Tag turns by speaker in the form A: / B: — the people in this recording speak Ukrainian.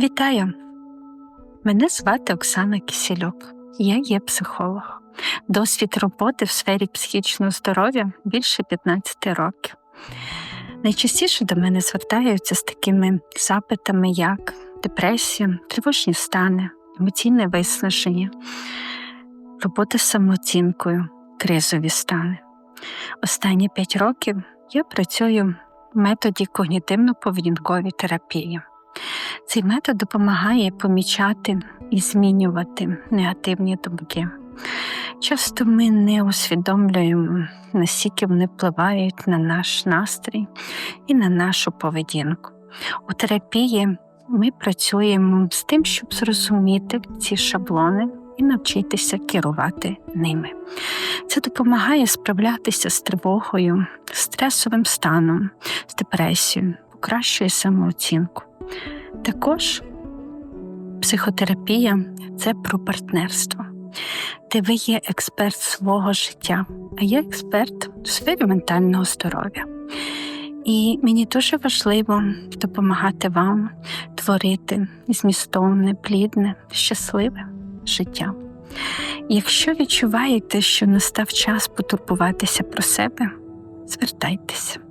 A: Вітаю! Мене звати Оксана Кисельок. Я є психолог. Досвід роботи в сфері психічного здоров'я більше 15 років. Найчастіше до мене звертаються з такими запитами, як депресія, тривожні стани, емоційне виснаження, робота з самооцінкою, кризові стани. Останні 5 років я працюю в методі когнітивно-поведінкової терапії. Цей метод допомагає помічати і змінювати негативні думки. Часто ми не усвідомлюємо, наскільки вони впливають на наш настрій і на нашу поведінку. У терапії ми працюємо з тим, щоб зрозуміти ці шаблони і навчитися керувати ними. Це допомагає справлятися з тривогою, стресовим станом, з депресією, покращує самооцінку. Також психотерапія це про партнерство, де ви є експерт свого життя, а я експерт у сфері ментального здоров'я. І мені дуже важливо допомагати вам творити змістовне, плідне, щасливе життя. Якщо відчуваєте, що настав час потурбуватися про себе, звертайтеся.